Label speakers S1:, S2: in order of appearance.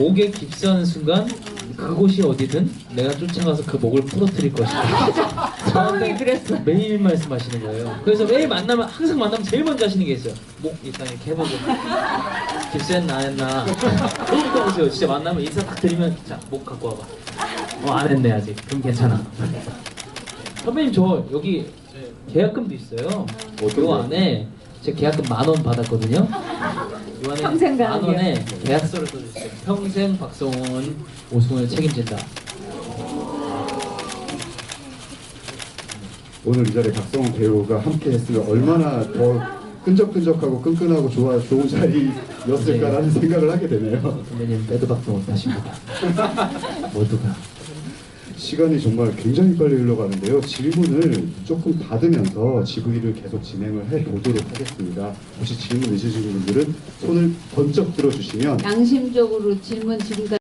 S1: 목에 깁스하는 순간 그곳이 어디든 내가 쫓아가서 그 목을 부러뜨릴 것이다.
S2: 처음에 그랬어.
S1: 매일 말씀하시는 거예요. 그래서 매일 만나면 항상 만나면 제일 먼저 하시는 게 있어요. 목 일단 이렇게 해보고 깁스했나 안 했나 또 보세요. 진짜 만나면 인사 딱 드리면 자목 갖고 와봐. 어 안 했네 아직. 그럼 괜찮아. 선배님 저 여기 계약금도 있어요.
S3: 요?
S1: 안에 제 계약금 만 원 받았거든요. 요 안에
S2: 평생 가는
S1: 만 원에 계약서를 써주세요. 평생 박성원 우승을 책임진다.
S3: 오늘 이 자리에 박성훈 배우가 함께 했으면 얼마나 더 끈적끈적하고 끈끈하고 좋아 좋은 자리였을까라는 생각을 하게 되네요.
S1: 선배님 빼도 박도 못하십니다. 모두가.
S3: 시간이 정말 굉장히 빨리 흘러가는데요. 질문을 조금 받으면서 GV를 계속 진행을 해 보도록 하겠습니다. 혹시 질문 있으신 분들은 손을 번쩍 들어주시면
S2: 양심적으로 질문 지금까지